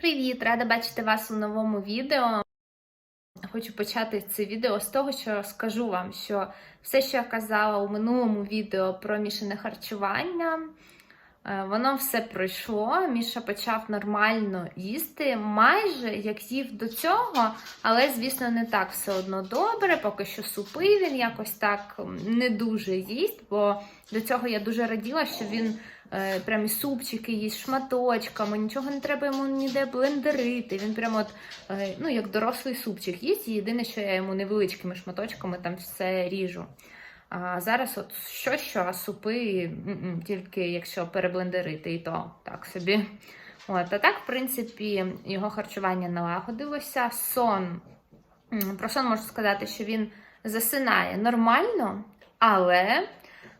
Привіт! Рада бачити вас у новому відео. Хочу почати це відео з того, що скажу вам, що все, що я казала у минулому відео про мішане харчування, воно все пройшло. Міша почав нормально їсти, майже як їв до цього, але, звісно, не так все одно добре. Поки що супи він якось так не дуже їсть, бо до цього я дуже раділа, що він е, прям супчики їсть шматочками, нічого не треба йому ніде блендерити. Він прямо от, е, ну, як дорослий супчик їсть. І єдине, що я йому невеличкими шматочками там все ріжу. А зараз от що, що, супи тільки якщо переблендерити, і то так собі. От, а так, в принципі, його харчування налагодилося. Сон. Про сон можу сказати, що він засинає нормально, але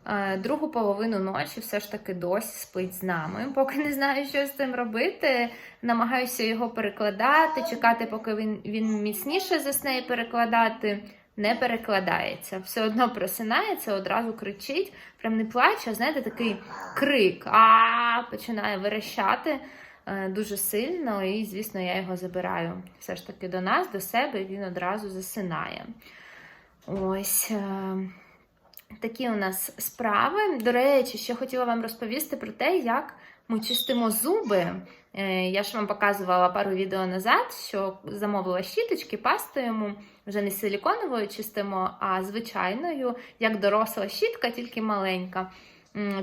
е, другу половину ночі все ж таки досі спить з нами. Поки не знаю, що з цим робити. Намагаюся його перекладати, чекати, поки він, він міцніше засне і перекладати. Не перекладається, все одно просинається, одразу кричить, прям не плаче, а знаєте, такий крик, а починає верещати е, дуже сильно, і, звісно, я його забираю все ж таки до нас, до себе, і він одразу засинає. Ось е, такі у нас справи. До речі, ще хотіла вам розповісти про те, як ми чистимо зуби. Е, Я ж вам показувала пару відео назад, що замовила щіточки, пасту йому вже не силіконовою чистимо, а звичайною, як доросла щітка, тільки маленька.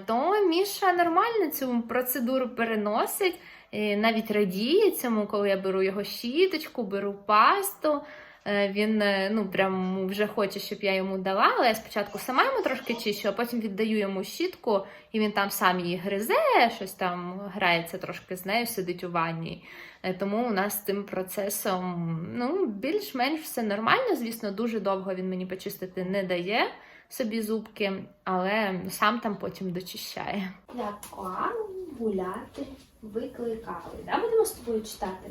То Міша нормально цю процедуру переносить, е, навіть радіє цьому, коли я беру його щіточку, беру пасту. Е, Він е, ну прям вже хоче, щоб я йому дала, але я спочатку сама йому трошки чищу, а потім віддаю йому щітку, і він там сам її гризе, щось там грається трошки з нею, сидить у ванні. Е, Тому у нас з цим процесом ну, більш-менш все нормально. Звісно, дуже довго він мені почистити не дає собі зубки, але сам там потім дочищає. Як коалу гуляти викликали. Да, будемо з тобою читати.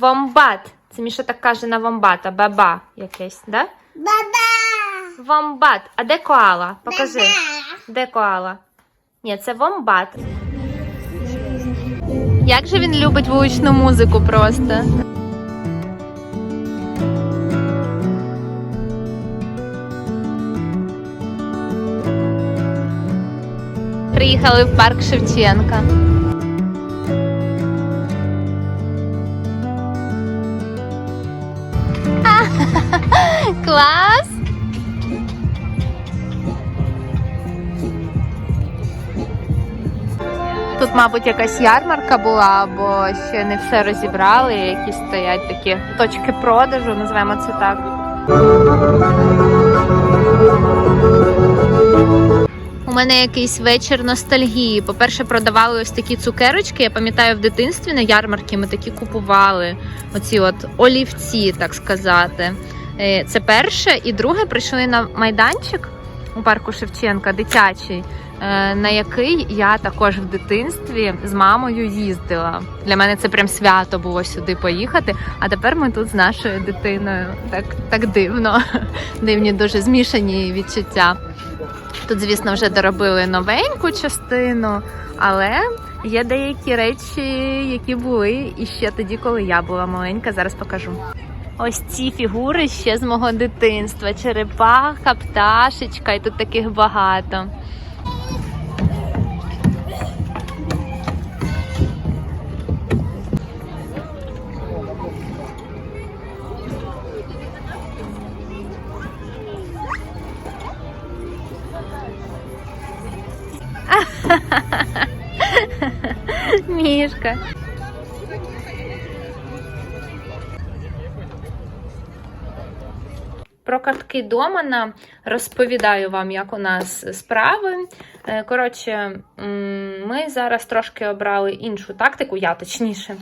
Вомбат. Це Міша так каже на вомбата, баба якесь, да? Баба! Вомбат. А де коала? Покажи. Де коала? Ні, це вомбат. Як же він любить вуличну музику просто. Приїхали в парк Шевченка. Тут, мабуть, якась ярмарка була, бо ще не все розібрали. Якісь стоять такі точки продажу, називаємо це так. У мене якийсь вечір ностальгії. По-перше, продавали ось такі цукерочки. Я пам'ятаю, в дитинстві на ярмарці ми такі купували. Оці от олівці, так сказати. Е, Це перше. І друге, прийшли на майданчик у парку Шевченка, дитячий. Е, на який я також в дитинстві з мамою їздила. Для мене це прям свято було сюди поїхати. А тепер ми тут з нашою дитиною. Так, так дивно. Дивні дуже змішані відчуття. Тут, звісно, вже доробили новеньку частину, але є деякі речі, які були і ще тоді, коли я була маленька. Зараз покажу. Ось ці фігури ще з мого дитинства: черепаха, пташечка, і тут таких багато. Мішка. Про картки Домана розповідаю вам, як у нас справи. Е, Коротше, ми зараз трошки обрали іншу тактику, я точніше.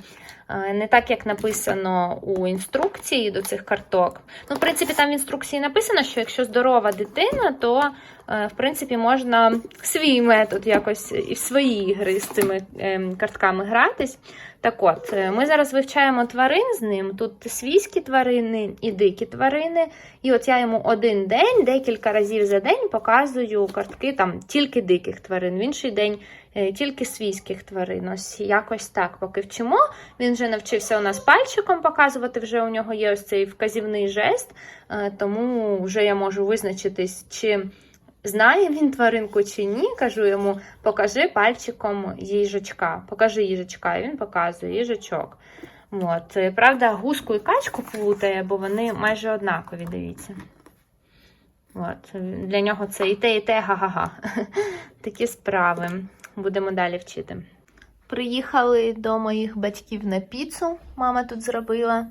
Е, Не так, як написано у інструкції до цих карток. Ну, в принципі, там в інструкції написано, що якщо здорова дитина, то е, в принципі можна свій метод якось і в свої ігри з цими ем, картками гратись. Так от, е, ми зараз вивчаємо тварин з ним. Тут свійські тварини і дикі тварини. І от я йому один день, декілька разів за день показую картки там тільки диких тварин, в інший день тільки свійських тварин. Ось якось так, поки вчимо. Він вже навчився у нас пальчиком показувати. Вже у нього є ось цей вказівний жест, е, тому вже я можу визначитись, чи знає він тваринку чи ні. Кажу йому, покажи пальчиком їжачка, покажи їжачка, і він показує їжачок. От. Е, Правда, гуску і качку плутає, бо вони майже однакові, дивіться. От. Для нього це і те, і те, га-га-га. Такі справи. Будемо далі вчити. Приїхали до моїх батьків на піцу. Мама тут зробила.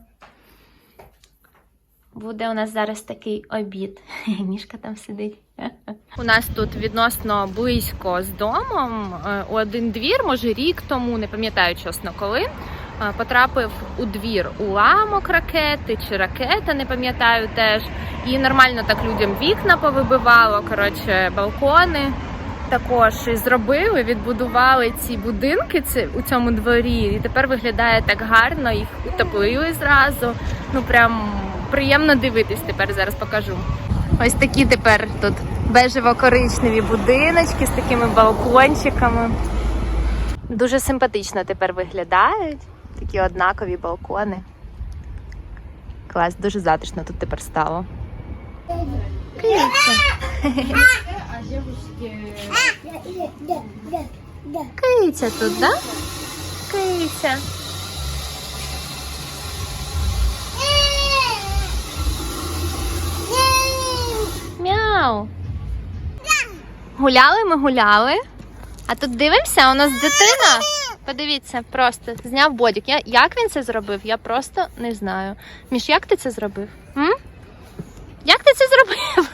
Буде у нас зараз такий обід. Мішка там сидить. У нас тут відносно близько з домом. е, У один двір, може рік тому, не пам'ятаю чесно коли. е, Потрапив у двір уламок ракети чи ракета, не пам'ятаю теж. І нормально так людям вікна повибивало, коротше, балкони. Також зробили, відбудували ці будинки це, у цьому дворі, і тепер виглядає так гарно, їх утеплили зразу. Ну прям приємно дивитись тепер, зараз покажу. Ось такі тепер тут бежево-коричневі будиночки з такими балкончиками. Дуже симпатично тепер виглядають. Такі однакові балкони. Клас, дуже затишно тут тепер стало. Киця. Киця тут, да? Киця. Мяу. Гуляли ми гуляли. А тут дивимося, у нас дитина. Подивіться, просто зняв бодік. Я, як він це зробив, я просто не знаю. Міш, як ти це зробив? М? Як ти це зробив?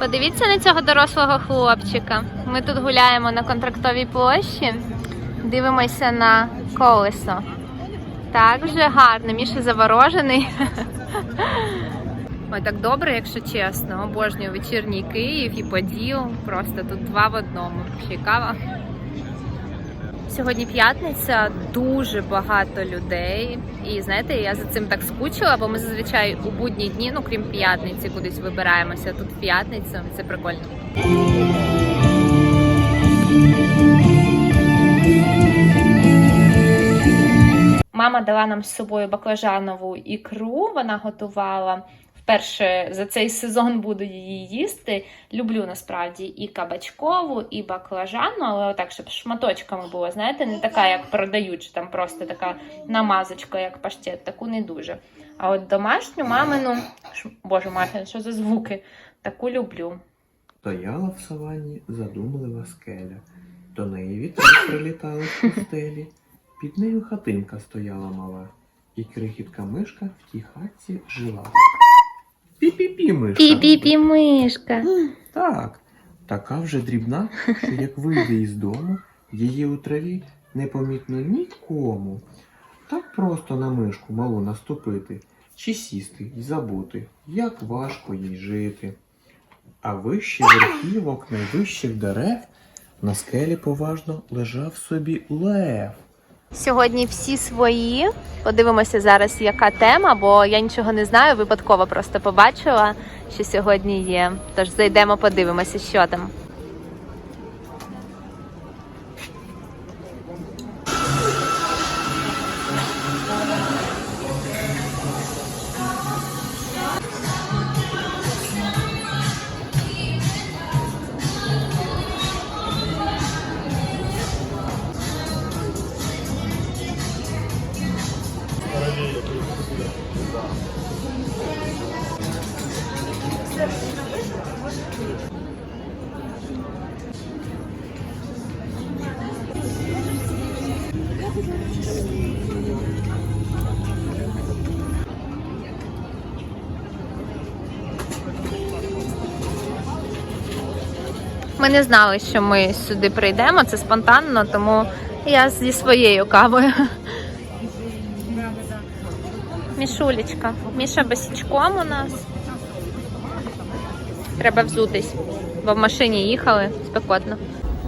Подивіться на цього дорослого хлопчика. Ми тут гуляємо на контрактовій площі, дивимося на колесо. Так, вже гарно, Міша заворожений. Ой, так добре, якщо чесно. Обожнюю вечірній Київ і Поділ. Просто тут два в одному. Ще кава. Сьогодні п'ятниця, дуже багато людей. І знаєте, я за цим так скучила, бо ми зазвичай у будні дні, ну крім п'ятниці, кудись вибираємося. Тут в п'ятницю, це прикольно. Мама дала нам з собою баклажанову ікру, вона готувала. Вперше за цей сезон буду її їсти. Люблю насправді і кабачкову, і баклажану, але отак, щоб шматочками було. Знаєте, не така, як продають, там просто така намазочка, як паштет, таку не дуже. А от домашню мамину, боже Марtin, що за звуки? Таку люблю. Стояла в саванні задумлива скеля. До неї вітри прилітали з пустелі. Під нею хатинка стояла мала, і крихітка мишка в тій хатці жила. Пі-пі-пі, мишка. Пі-пі-пі, мишка. Так, така вже дрібна, що як вийде із дому, її у траві непомітно нікому. Так просто на мишку малу наступити, чи сісти й забути, як важко їй жити. А вище верхівок найвищих дерев на скелі поважно лежав собі лев. Сьогодні всі свої. Подивимося зараз, яка тема, бо я нічого не знаю, випадково просто побачила, що сьогодні є. Тож зайдемо, подивимося, що там. Ми не знали, що ми сюди прийдемо. Це спонтанно, тому я зі своєю кавою. Мішулечка. Міша босічком у нас. Треба взутись, бо в машині їхали спекотно.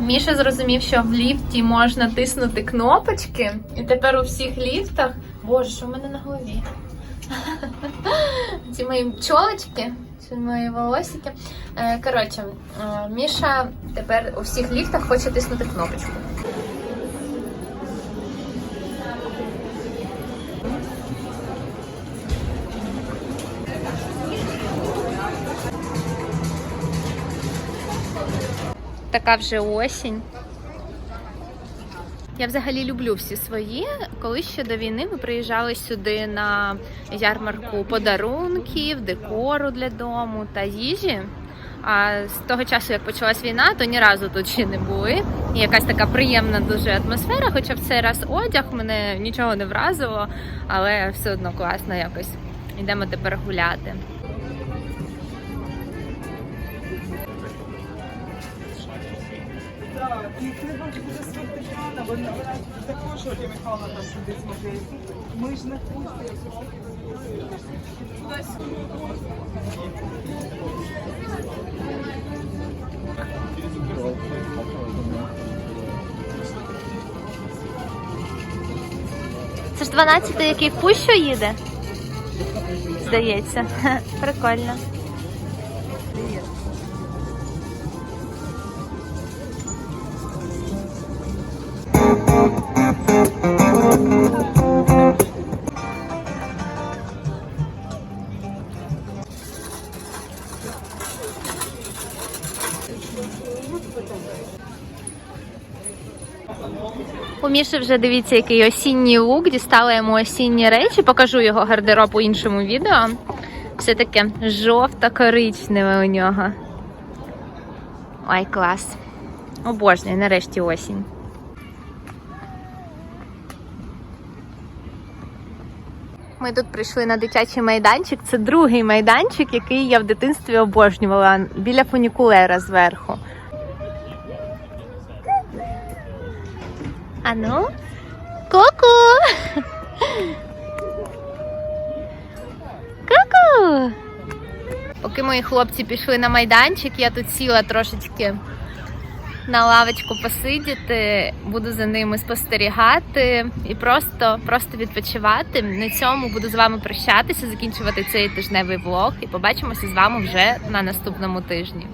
Міша зрозумів, що в ліфті можна тиснути кнопочки, і тепер у всіх ліфтах. Боже, що в мене на голові? Ці мої пчолочки, ці мої волосики. Е, Коротше, е, Міша тепер у всіх ліфтах хоче тиснути кнопочку. Така вже осінь. Я взагалі люблю всі свої. Коли ще до війни ми приїжджали сюди на ярмарку подарунків, декору для дому та їжі. А з того часу, як почалась війна, то ні разу тут ще не були. І якась така приємна дуже атмосфера. Хоча в цей раз одяг мене нічого не вразило, але все одно класно якось. Йдемо тепер гуляти. Їх не бачу буде сфотографована, бо вона також Ольга Михайловна там сидить смотреть. Ми ж не пустимо. Це ж 12-й, який пущу їде? Здається. Прикольно. Міші вже дивіться, який осінній лук. Дістала йому осінні речі. Покажу його гардероб у іншому відео. Все таке жовто-коричневе у нього. Ой, клас. Обожнюю, нарешті осінь. Ми тут прийшли на дитячий майданчик. Це другий майданчик, який я в дитинстві обожнювала біля фунікулера зверху. Ану? Ку-ку! Поки мої хлопці пішли на майданчик, я тут сіла трошечки на лавочку посидіти, буду за ними спостерігати і просто, просто відпочивати. На цьому буду з вами прощатися, закінчувати цей тижневий влог і побачимося з вами вже на наступному тижні.